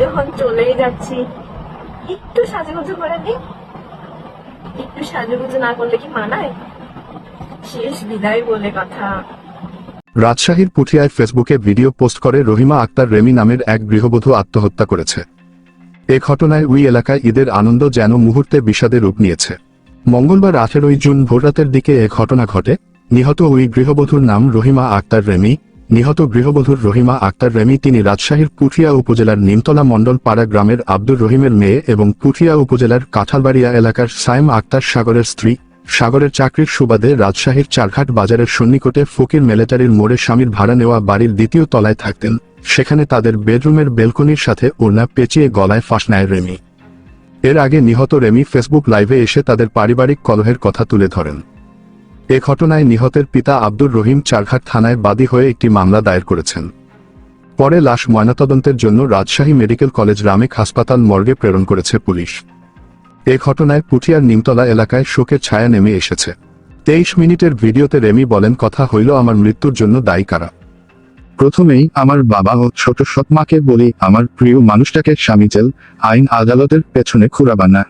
যখন চলেই যাচ্ছি। একটু সাজুগুজু করে নি একটু সাজুগুজু না করলে কি মানায়? শেষ বিদায় বলে কথা। রাজশাহীর পুঠিয়ায় ফেসবুকে ভিডিও পোস্ট করে রহিমা আক্তার রেমি নামের এক গৃহবধূ আত্মহত্যা করেছে। এ ঘটনায় ওই এলাকায় ঈদের আনন্দ যেন মুহূর্তে বিষাদে রূপ নিয়েছে। মঙ্গলবার আঠেরোই জুন ভোররাতের দিকে এ ঘটনা ঘটে। নিহত ওই গৃহবধূর নাম রহিমা আক্তার রেমি। নিহত গৃহবধূর রহিমা আক্তার রেমি তিনি রাজশাহীর পুঠিয়া উপজেলার নিমতলা মণ্ডল পাড়া গ্রামের আব্দুর রহিমের মেয়ে এবং পুঠিয়া উপজেলার কাঁঠালবাড়িয়া এলাকার সাইম আক্তার সাগরের স্ত্রী। সাগরের চাকরির সুবাদে রাজশাহীর চারঘাট বাজারের সন্নিকটে ফকির মেলেটারির মোড়ে স্বামীর ভাড়া নেওয়া বাড়ির দ্বিতীয় তলায় থাকতেন। সেখানে তাদের বেডরুমের বেলকনির সাথে ওড়না পেঁচিয়ে গলায় ফাঁস নেয় রেমি। এর আগে নিহত রেমি ফেসবুক লাইভে এসে তাদের পারিবারিক কলহের কথা তুলে ধরেন। এ ঘটনায় নিহতের পিতা আব্দুর রহিম চারঘাট থানায় বাদী হয়ে একটি মামলা দায়ের করেছেন। পরে লাশ ময়নাতদন্তের জন্য রাজশাহী মেডিকেল কলেজ রামেক হাসপাতাল মর্গে প্রেরণ করেছে পুলিশ। এ ঘটনায় পুঠিয়ার নিমতলা এলাকায় শোকের ছায়া নেমে এসেছে। তেইশ মিনিটের ভিডিওতে রেমি বলেন, কথা হইল আমার মৃত্যুর জন্য দায়ী কারা? প্রথমেই আমার বাবা ও ছোট সৎমাকে বলি, আমার প্রিয় মানুষটাকে স্বামী জেল, আইন আদালতের পেছনে খুঁড়াবা না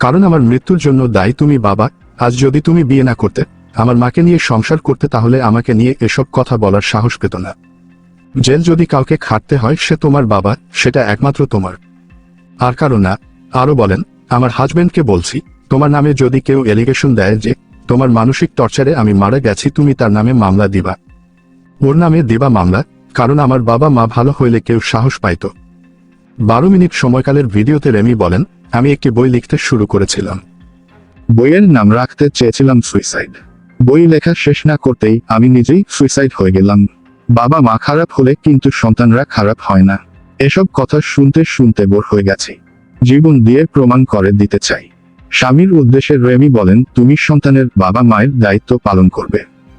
কারণ আমার মৃত্যুর জন্য দায়ী তুমি বাবা আজ যদি তুমি বিয়ে না করতে, আমার মাকে নিয়ে সংসার করতে তাহলে আমাকে নিয়ে এসব কথা বলার সাহস পেত না। জেল যদি কাউকে খাটতে হয়, সে তোমার বাবা, সেটা একমাত্র তোমার। আর কারও না। আরও বলেন, আমার হাজবেন্ডকে বলছি, তোমার নামে যদি কেউ এলিগেশন দেয় যে, তোমার মানসিক টর্চারে আমি মারা গেছি, তুমি তার নামে মামলা দিবা। ওর নামে দিবা মামলা, কারণ আমার বাবা মা ভালো হইলে কেউ সাহস পাইত। বারো মিনিট সময়কালের ভিডিওতে রেমি বলেন, আমি একটি বই লিখতে শুরু করেছিলাম। বইয়ের নাম রাখতে চেয়েছিলাম সুইসাইড। বই লেখা শেষ না করতেই আমি নিজেই সুইসাইড হয়ে গেলাম। বাবা মা খারাপ হলে কিন্তু সন্তানরা খারাপ হয় না। এসব কথা শুনতে শুনতে বোর হয়ে গেছি। জীবন দিয়ে প্রমাণ করে দিতে চাই। স্বামীর উদ্দেশ্যে রেমি বলেন, তুমি সন্তানের বাবা মায়ের দায়িত্ব পালন করবে।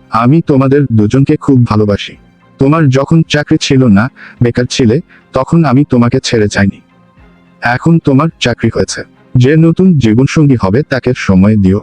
আমি তোমাদের দুজনকে খুব ভালোবাসি। তোমার যখন চাকরি ছিল না, বেকার ছিলে, তখন আমি তোমাকে ছেড়ে যাইনি। এখন তোমার চাকরি হয়েছে। যে নতুন জীবনসঙ্গী হবে তাকে সময় দিও।